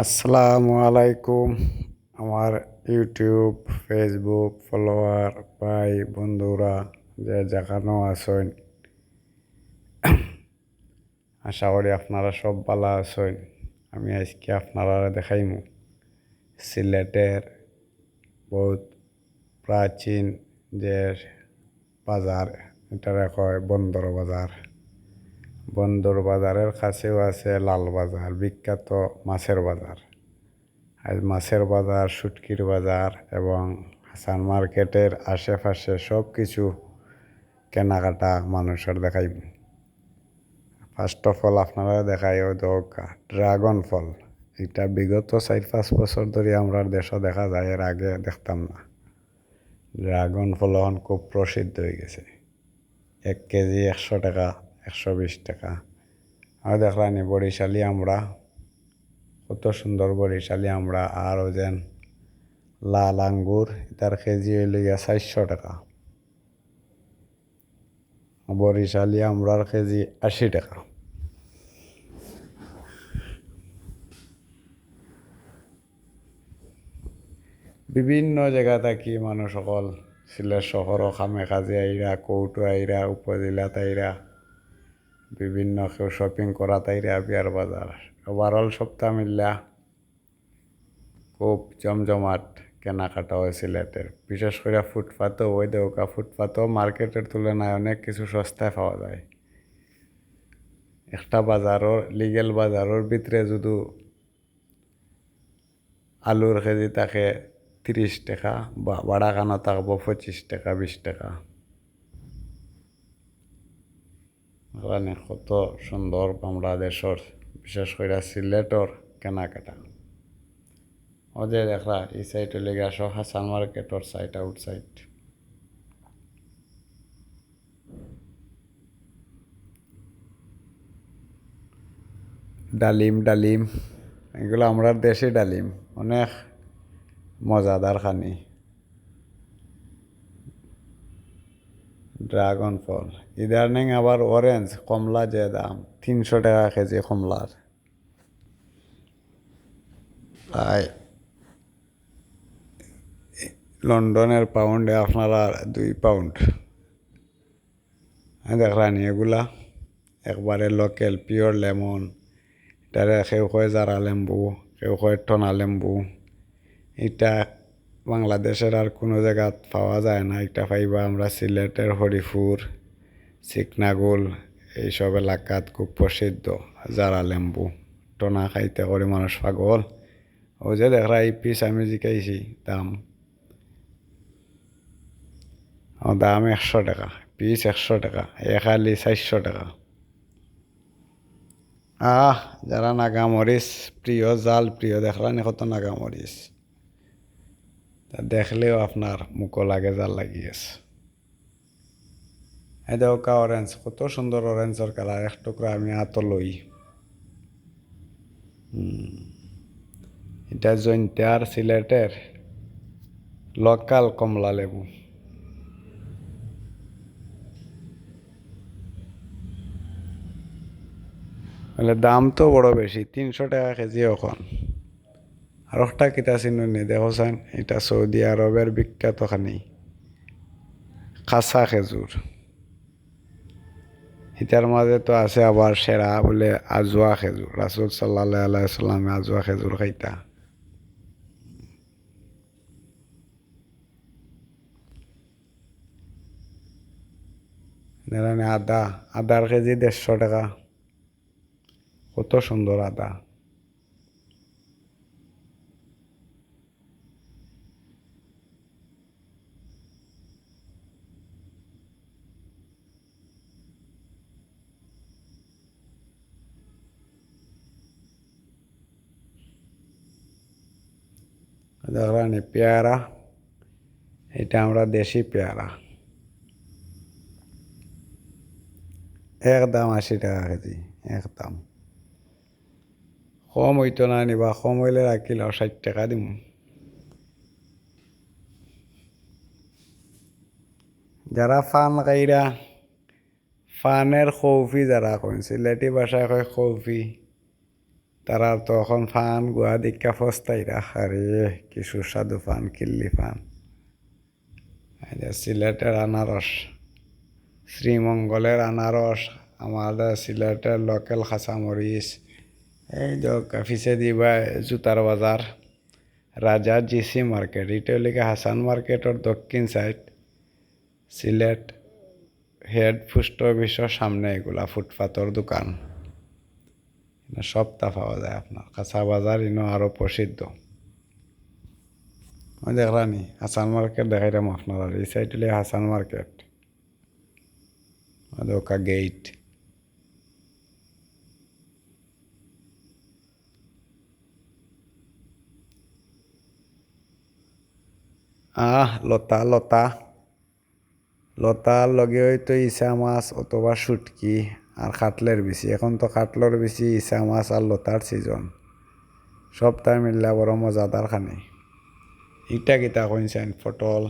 আসসালামু আলাইকুম। আমার ইউটিউব, ফেসবুক ফলোয়ার, ভাই, বন্ধুরা, যে যেখানেও আছেন, আশা করি আপনারা সব ভালো আছেন। আমি আজকে আপনারা দেখাইমু সিলেটের বহুত প্রাচীন যে বাজার, এটারে কয় বন্দর বাজার। বন্দর বাজারের কাছেও আছে লাল বাজার, বিখ্যাত মাছের বাজার। আজ মাছের বাজার, শুটকির বাজার এবং হাসান মার্কেটের আশেপাশে সব কিছু কেনাকাটা মানুষের দেখাই। ফার্স্ট অফ অল আপনারা দেখাই দৌকা ড্রাগন ফল। এটা বিগত চার পাঁচ বছর ধরে আমরা দেশে দেখা যায়, এর আগে দেখতাম না। ড্রাগন ফল এখন খুব প্রসিদ্ধ হয়ে গেছে। এক কেজি একশো টাকা একশো বিশ টাকা। আর দেখলানি বরিশালি আমরা কত সুন্দর বরিশালি আমরা আর যেন লাল আঙ্গুর তার কেজি হইলে গিয়া চারশো টাকা। বরিশালি আমরার কেজি আশি টাকা। বিভিন্ন জায়গা থাকি মানুষ সকল সিলেট শহর খামে কাজে আইরা, কৌটো আইরা, উপজেলাত আইরা। বিভিন্ন কেউ শপিং করা তাইরা বিয়ার বাজার। ওভারঅল সপ্তাহ মিল্লা খুব জমজমাট কেনাকাটা হয় সিলেটের। বিশেষ করে ফুটপাতও ওই দেউকা ফুটপাতও মার্কেটের তুলনায় অনেক কিছু সস্তায় পাওয়া যায়। একটা বাজারও লিগেল বাজারের ভিতরে যদি আলুর কেজি থাকে তিরিশ টাকা বা বাড়াখানো থাকব পঁচিশ টাকা, বিশ টাকা। ওখানে কত সুন্দর বাংলাদেশের, বিশেষ করে সিলেটর কেনাকাটা। ওদের দেখা এই সাইডে লেগে আসো হাসান মার্কেটর সাইড আউট সাইড ডালিম ডালিম, এগুলো আমরা দেশি ডালিম, অনেক মজাদার খানি। ড্রাগন ফল। ইদানিং আবার অরেঞ্জ কমলা যে দাম, তিনশো টাকা কেজি কমলার। প্রায় লন্ডনের পাউন্ডে আপনারা দুই পাউন্ড দেখলানি এগুলা। একবারে লোকেল পিওর লেমন এটারে কেউ কয় জারা লেম্বু, কেউ কয় টনা লেম্বু। এটা বাংলাদেশের আর কোনো জায়গাত পাওয়া যায় না। এটা পাইবা আমরা সিলেটের হরিপুর চিকনাগুল এইসব এলাকাত খুব প্রসিদ্ধ জারা লেম্বু টনা খাইতে করে মানুষ পাগল। ও যে দেখরা এই পিস আমি জিকাইছি দাম। দাম একশো টাকা, পিস একশো টাকা এক আলি চারশো টাকা। আহ, যারা নাগামরিচ প্রিয়, জাল প্রিয় দেখলানি কত নাগামরিচ। দেখলেও আপনার মুখো লাগে, জাল লাগিয়েছে এই দেওকা অরেঞ্জ কত সুন্দর অরেঞ্জের কালার এক টুকরা আমি হাত লই। এটা জৈন্তার সিলেটের লোকাল কমলা লেবু। দাম তো বড় বেশি, তিনশো টাকা কেজি এখন। আর একটা কিতা চিনুনি দেখোছেন এটা সৌদি আরবের বিখ্যাত খানি। কাঁচা খেজুর। এটার মাঝে তো আছে আবার সেরা বলে আজোয়া খেজুর। রাসুল সাল্লাহ আলাইসাল্লামে আজোয়া খেজুর খাইতা। আদা, আদার কেজি দেড়শো টাকা। কত সুন্দর আদা। দেখলানি পেয়ারা, এটা আমরা দেশি পেয়ারা। একদম আশি টাকা কেজি, একদম। কম হইতো না নিবা, কম হইলে রাখিল ষাট টাকা দিম। যারা ফান খাইরা ফানের খৌফি যারা কইন, সিলেটি ভাষায় কয় খৌফি। তারা তখন ফান গুয়া দীক্ষা ফস্তাই আরে কি সুস্বাদু ফান, কিল্লি ফান। সিলেটের আনারস, শ্রীমঙ্গলের আনারস, আমাদের সিলেটের লোকাল খাসামরিচ এই যে কাফিসে দিবা জুতার বাজার, রাজা জিসি মার্কেট, এটা হলিকে হাসান মার্কেটের দক্ষিণ সাইড সিলেট হেড পোস্ট অফিসের সামনে এগুলা ফুটপাথর দোকান। এখানে সবটা পাওয়া যায় আপনার। কাঁচা বাজার ইনো আরও প্রসিদ্ধ। ওই দেখলানি হাসান মার্কেট দেখাইলাম আপনার আর এই সাইড হলে হাসান মার্কেট। ওকা গেট আহ, লতা লতা। লতার লগে হয়তো ইসা মাছ অথবা শুটকি। আর কাটলের বেশি। এখন তো কাটলের বেশি ইসা মাছ আর লতার সিজন সবটাই মিললে বড় মজাদার খানি। ইটা কিতা কইছেন পটল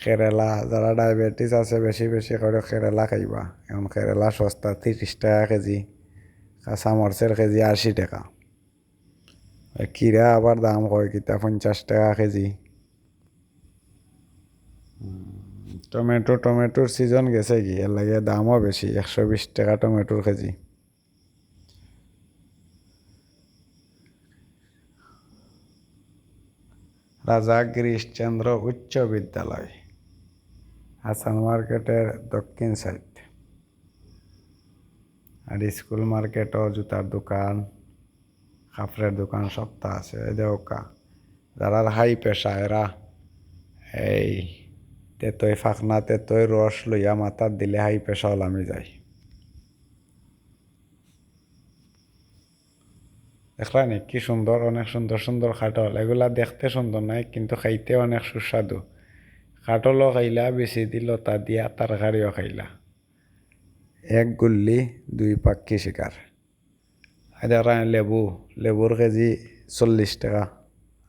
কেরেলা যারা ডায়াবেটিস আছে বেশি বেশি করে কেরেলা খাইবা। এখন কেরেলা সস্তা তিরিশ টাকা কেজি, কাঁচা মরচের কেজি আশি টাকা। কিরা আবার দাম হয় কিতা পঞ্চাশ টাকা কেজি। টমেটো টমেটোর সিজন গেছে কি? এর লাগে দামও বেশি একশো বিশ টাকা টমেটোর কেজি। রাজা গিরিশচন্দ্র উচ্চ বিদ্যালয় হাসান মার্কেটের দক্ষিণ সাইড আর স্কুল মার্কেটও জুতার দোকান কাপড়ের দোকান সবটা আছে দেওকা যারা হাই পেশা এরা এই তেতই ফাঁকনা তেতই রস লইয়া মাথার দিলে হাই পেশা ওলামি যায়। দেখলানি, কি সুন্দর অনেক সুন্দর সুন্দর খাটল। এগুলা দেখতে সুন্দর নয় কিন্তু খাইতে অনেক সুস্বাদু। খাটলও খাইলা বেশি দিল তা দিয়া তরকারিও খাইলা। এক গুল্লি, দুই পাক্কি শিকার দেখলাম লেবু লেবুর কেজি চল্লিশ টাকা,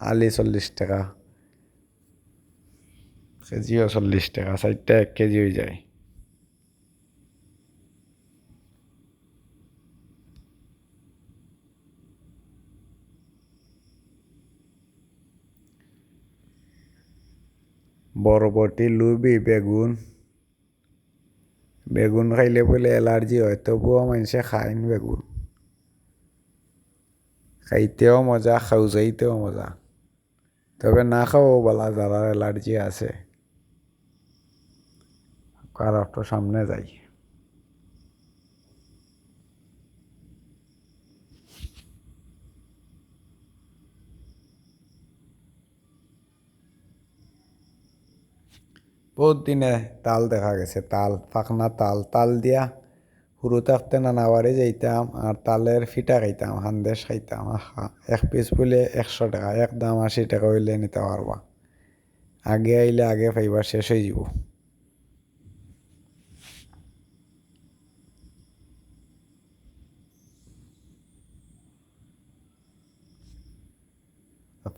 আলি চল্লিশ টাকা। কেজিও চল্লিশ টাকা, চারটা এক কেজি হয়ে যায়। বরবটি লুবি, বেগুন। বেগুন খাইলে বলে অ্যালার্জি হয় তবুও মানুষে খায় বেগুন। খাইতেও মজা খাওচাইতেও মজা। তবে না খাওয়াও বলা যারা অ্যালার্জি আছে। আর একটু সামনে যাই। বহুত দিনে তাল দেখা গেছে, তাল, পাখনা তাল তাল দিয়া সরু থাকতে নানাবাড়ি যাইতাম আর তালের ফিটা খাইতাম, হান্দেশ খাইতাম। আহা, এক পিস বলে একশো টাকা এক দাম আশি টাকা হইলে নিতে পারবা। আগে আইলে আগে পাইবা, শেষ হয়ে যাব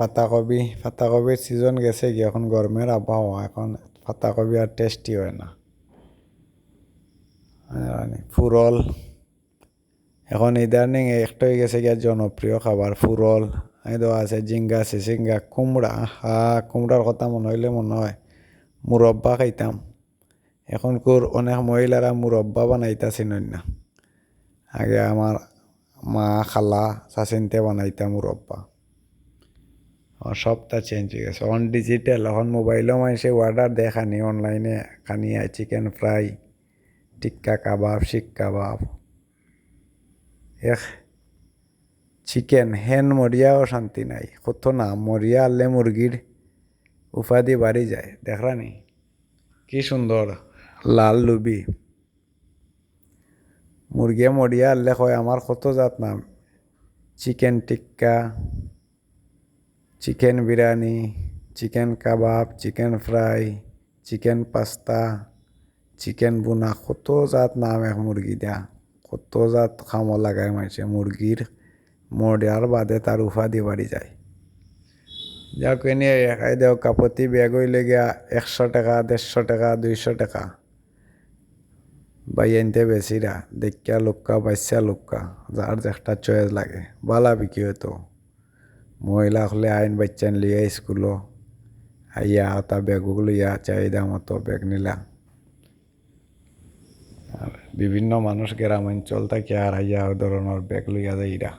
পাতাকপি পাতাকপির সিজন গেছে কি? এখন গরমের আবহাওয়া, এখন পাতাকপি আর টেস্টি হয় না। ফুরল। এখন ইদানিং একটা হয়ে গেছে গিয়া জনপ্রিয় খাবার, ফুরল। এই তো আছে জিঙ্গা সিসিঙ্গা কুমড়া। হা, কুমড়ার কথা মনে হইলে মনে হয়, মুরব্বা খাইতাম। এখন কোর অনেক মহিলারা মুরব্বা বানাইতাছিল না আগে আমার মা খালা চাচিনতে বানাইতা মুরব্বা। সবটা চেঞ্জ হয়ে গেছে। অন ডিজিটাল এখন মোবাইলও মানুষে অর্ডার দেয় খানি অনলাইনে খানি চিকেন ফ্রাই টিক্কা কাবাব, শিক কাবাব। এক চিকেন হেন মরিয়াও শান্তি নাই। কত না, মরিয়া আনলে মুরগির উপাধি বাড়ি যায়। দেখরানি কি সুন্দর, লাল লুবি। মুরগি মরিয়া আনলে কয়, আমার কত জাত নাম? Chicken tikka chicken biryani chicken kebab chicken fry chicken pasta chicken bhuna কত জাত নাম এক মুরগি দিয়া কত জাত খামো লাগায় মারছে মুরগির মরিয়ার বাদে তার উপাধি বাড়ি যায় যাক এনে একাই দেও কাপতি ব্যাগ হইলে গিয়া একশো টাকা দেড়শো টাকা দুইশো টাকা বাই আনতে বেশিরা দেখা লুক্কা বাচ্চা লুক্কা যার যেটা চয়েস লাগে বালা বিক্রি হতো মহিলা হলে আইন বাচ্চান লিয়া স্কুলও। আইয়া তা ব্যাগগুলো ইয়া চাহিদা মতো ব্যাগ নিলা আর বিভিন্ন মানুষ গ্রাম অঞ্চল থেকে আর আইয়া ধরনের ব্যাগ লইয়া যায় ইরা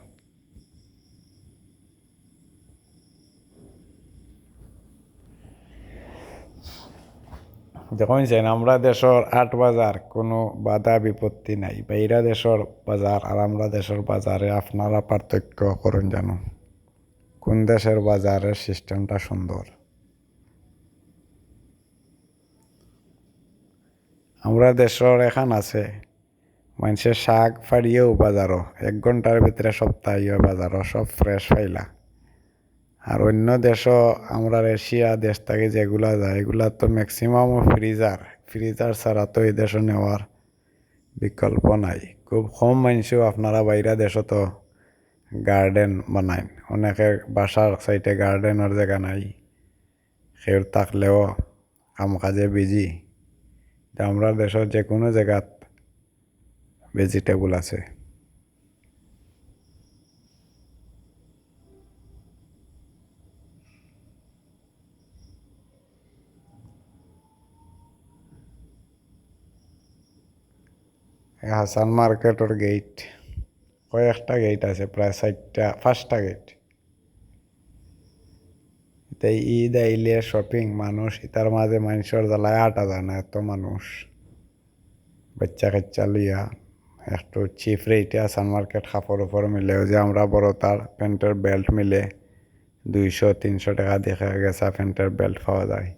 যখন যেন আমরা দেশের আট বাজার, কোনো বাধা বিপত্তি নাই। বাইরা দেশের বাজার আর আমরা দেশের বাজারে আপনারা পার্থক্য করুন জানো। কোন দেশের বাজারের সিস্টেমটা সুন্দর? আমরা দেশের এখান আছে, মানুষের শাক ফাড়িয়েও বাজারও, এক ঘণ্টার ভিতরে সপ্তাহে বাজারও, সব ফ্রেশ পাইলা আর অন্য দেশও, আমরা এশিয়া দেশ থেকে যেগুলা যায়, এগুলা তো ম্যাক্সিমাম ফ্রিজার ফ্রিজার ছাড়া তো এই দেশও নেওয়ার বিকল্প নাই। খুব কম মানুষও আপনারা বাইরা দেশও তো গার্ডেন বানায়। অনেকে বাসার সাইডে গার্ডেনের জায়গা নাই। সেও থাকলেও কাম কাজে বিজি আমরা দেশের যে কোনো জায়গাত ভেজিটেবল আছে। হাসান মার্কেটের গেট কয়েকটা গেট আছে, প্রায় চারটা, পাঁচটা গেট তাই ঈদ আইলে শপিং মানুষ ইতার মাঝে মানুষের জ্বালায় আটা যায় না, এত মানুষ। বাচ্চা কাচ্চা লইয়া একটু চিপ রেটে আসান মার্কেট কাপড় উপর মিলে। যে আমরা বড় তার প্যান্টের বেল্ট মিলে দুইশো, তিনশো টাকা দেখা গেছে প্যান্টের বেল্ট পাওয়া যায়।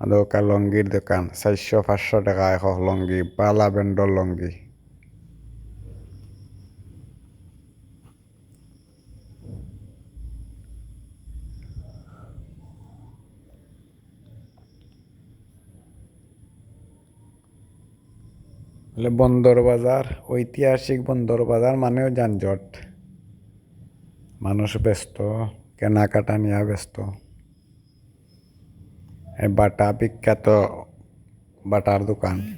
আদৌকা লঙ্গির দোকান, চারশো, পাঁচশো টাকা একক লঙ্গি বালা ব্যান্ডর লঙ্গি। বন্দর বাজার, ঐতিহাসিক বন্দর বাজার মানেও যানজট। মানুষ ব্যস্ত, কেনাকাটা নিয়ে ব্যস্ত। বাটা বিখ্যাত বাটার দোকান।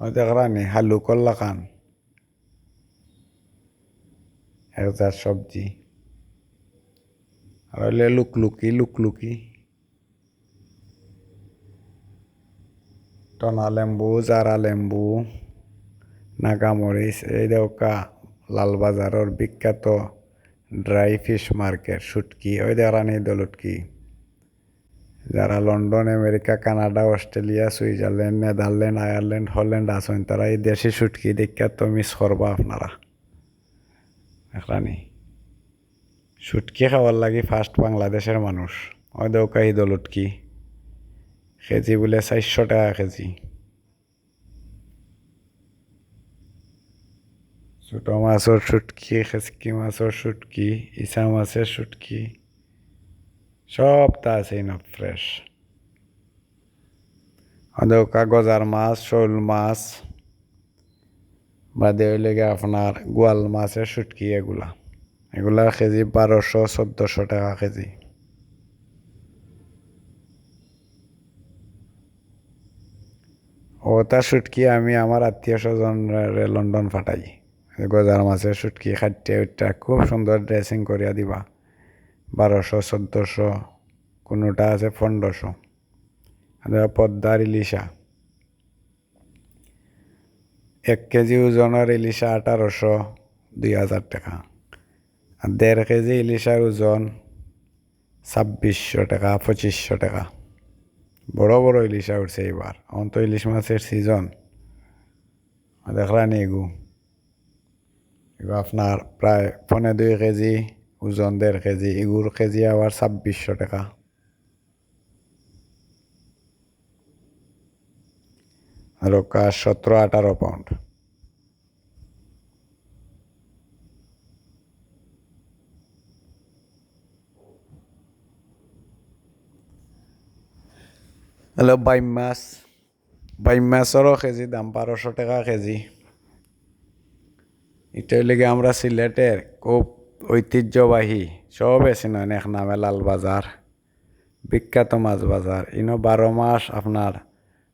দেখরানি হালু করলা খান। একজার সবজি। আর হইলে লুকলুকি লুকলুকি। টনা লেম্বু, জারা লেম্বু, নাগামরিচ, এই দেওকা লালবাজারের বিখ্যাত ড্রাই ফিশ মার্কেট, শুটকি, ওই দেওয়ানি দলুটকি। যারা London, America, Canada, Australia, Switzerland, Netherland, Ireland, Holland আছেন, তারা এই দেশি শুটকি দেখা তো মিস করবা আপনারা। এখানি শুটকি খাওয়ার লাগি ফার্স্ট বাংলাদেশের মানুষ। ওই দৌকা দলুটকি কেজি বলে চারশো টাকা কেজি। ছোটো মাছের শুটকি খেসকি মাছের শুটকি ইসা মাছের শুটকি সব তা আছে না ফ্রেশ ওদের কাগজার মাছ, শোল মাছ, বাদে হইলে গিয়ে আপনার গোয়াল মাছের শুটকি এগুলা। এগুলা কেজি বারোশো, চোদ্দোশো টাকা কেজি। ও ওটা শুটকি আমি আমার আত্মীয় স্বজন লন্ডন ফাটাই। গজার মাছের শুটকি খাটতে ওইটা খুব সুন্দর ড্রেসিং করিয়া দিবা। বারোশো, চোদ্দোশো, কোনোটা আছে পনেরোশো। পদ্মার ইলিশা। এক কেজি ওজনের ইলিশা আঠারোশো, দুই হাজার টাকা। আর দেড় কেজি ইলিশার ওজন ছাব্বিশশো টাকা, পঁচিশশো টাকা। বড় বড় ইলিশা উঠছে এবার অন্ত ইলিশ মাছের সিজন দেখলানি এগু। এগু আপনার প্রায় পনেরো দুই কেজি ওজন দেড় কেজি, এগুর কেজি আবার ছাব্বিশশো টাকা। রোকা সতেরো আঠারো পাউন্ড। হ্যালো, বাইম মাছ। বাইম মাছেরও কেজি, দাম বারোশো টাকা কেজি। এটা লেগে আমরা সিলেটের খুব ঐতিহ্যবাহী সব এসে নয় এক নামে লাল বাজার বিখ্যাত মাছ বাজার ইনো বারো মাস আপনার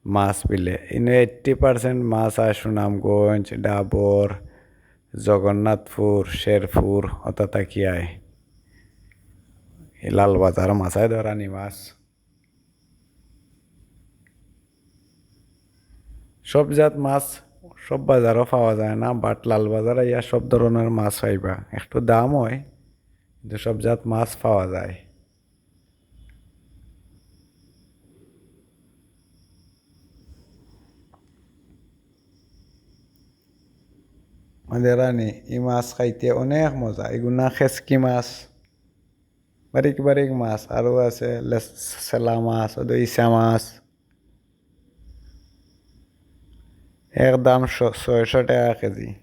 মাছ পিলে। ইনো এইট্টি পার্সেন্ট মাছ হয় সুনামগঞ্জ ডাবর জগন্নাথপুর শেরপুর আয় লাল বাজার মাছায় ধরানি মাছ। সব জাত মাছ সব বাজারও পাওয়া যায় না বাট লাল বাজারে ইয়া সব ধরনের মাছ পাইবা। একটু দাম হয়, কিন্তু সব জাত মাছ পাওয়া যায়। আমাদের রানি, এই মাছ খাইতে অনেক মজা। এগুলা খেসকি মাছ, বারিক বারিক মাছ, আরও আছে চেলা মাছ ইচা মাছ। একদম ছ- ছয়শো টাকা কেজি।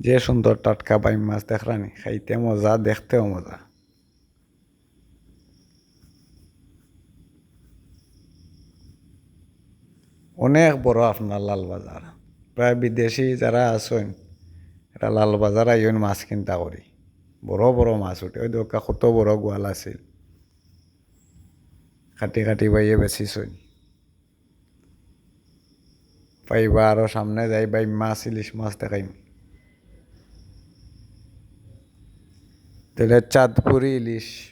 যে সুন্দর টাটকা বাইম মাছ দেখরানি খাইতে মজা, দেখতেও মজা। অনেক বড় আপনার লাল বাজার। প্রায় বিদেশি যারা আছেন, এরা লাল আইন মাছ কিনতা করি। বড় বড় মাছ উঠে, ওই দোকা কত বড় গোয়াল আছিল। কাটি কাটি বাইয়ে বেচিছই পাইবা আরও সামনে যাই বাই মাছ, ইলিশ মাছ দেখাইম। তাহলে চাঁদপুরি ইলিশ।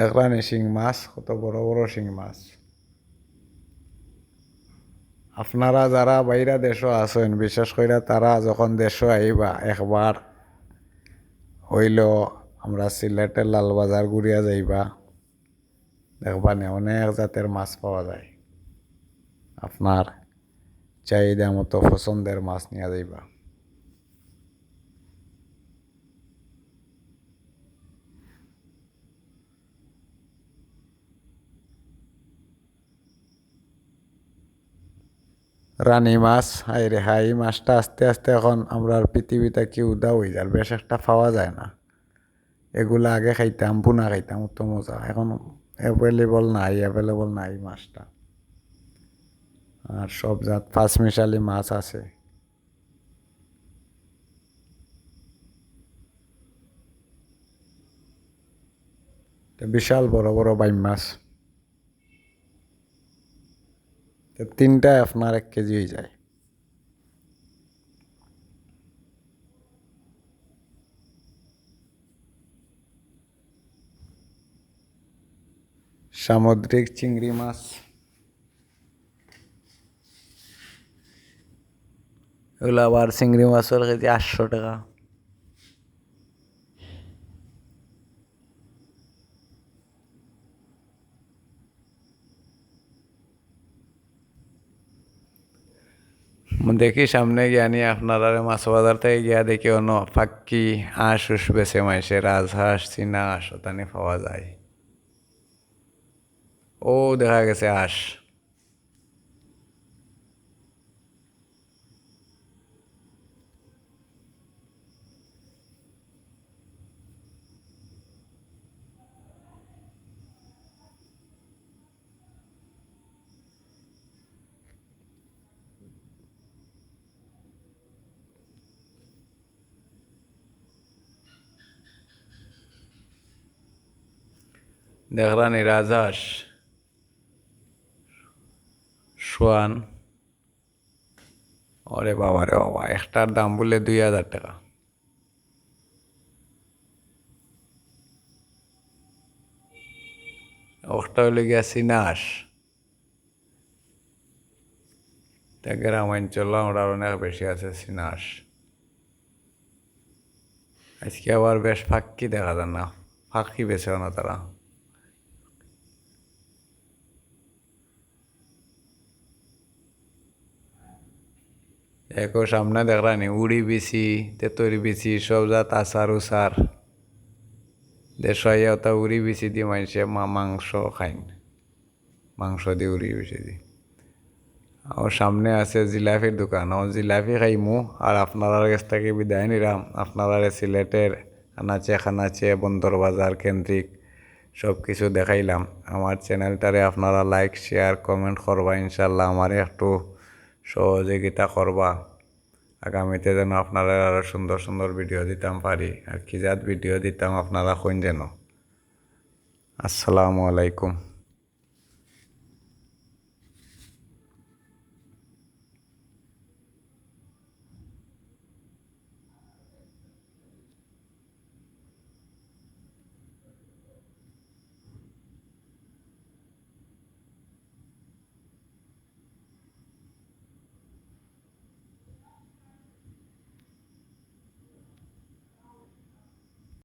দেখলানি শিং মাছ কত বড় বড় শিং মাছ আপনারা যারা বাইরা দেশও আছেন বিশেষ করে তারা যখন দেশও আইবা একবার হইল আমরা সিলেটের লালবাজার ঘুরিয়া যাইবা দেখবানি অনেক জাতের মাছ পাওয়া যায় আপনার চাহিদা মতো পছন্দের মাছ নিয়ে যাইবা রানী মাছ হাই রে হাই মাছটা আস্তে আস্তে এখন আমরা পৃথিবীতে কি উদা হয়ে যায় বেশ একটা পাওয়া যায় না। এগুলা আগে খাইতাম বুনা খাইতাম অত মজা। এখন অ্যাভেলেবল নাই অ্যাভেলেবল নাই মাছটা। আর সব জাত পাঁচ মিশালি মাছ আছে। বিশাল বড় বড় বাইম মাছ তো তিনটায় আপনার এক কেজি হয়ে যায়। সামুদ্রিক চিংড়ি মাছ। এগুলো আবার চিংড়ি মাছের কেজি আটশো টাকা। দেখি সামনে গিয়া আপনার আপনারা মাছ বাজার থেকে গিয়া দেখি অন্য ফাক্কি হাঁস উস বেছে মাইসে রাজহাঁস, চীনা হাঁস ওখানে পাওয়া যায়। ও দেখা গেছে হাঁস। দেখরানি রাজহাঁস সোয়ান ওরে বাবা রে বাবা একটার দাম বললে দুই হাজার টাকা। ওটা হইলে গিয়া সিনাস তা গ্রাম অঞ্চল আমরা অনেক বেশি আছে সিনাস আজকে আবার বেশ ফাঁকি দেখা যায় না, ফাঁকি বেছেও না তারা। একো সামনে দেখলানি উড়ি বিছি, তেতরি বিছি, সব জাত আচার উচার। দেশাইয়া ওটা উড়ি বেশি দিয়ে মানুষে মা মাংস খাইন। মাংস দিয়ে উড়ি বেশি দি। ও সামনে আছে জিলাপির দোকান। ও জিলাপি খাইমু, আর আপনারা কাছ থেকে বিদায় নিলাম। আপনারা সিলেটের আনাচে খানাচে, বন্দর বাজার কেন্দ্রিক সব কিছু দেখাইলাম। আমার চ্যানেলটারে আপনারা লাইক, শেয়ার, কমেন্ট করবা ইনশাল্লাহ। আমার একটু সহযোগিতা করবা। আগামীতে যেন আপনারা আরও সুন্দর সুন্দর ভিডিও দিতাম পারি। আর কি যাত ভিডিও দিতাম আপনারা কোন যেন। আসসালামু আলাইকুম।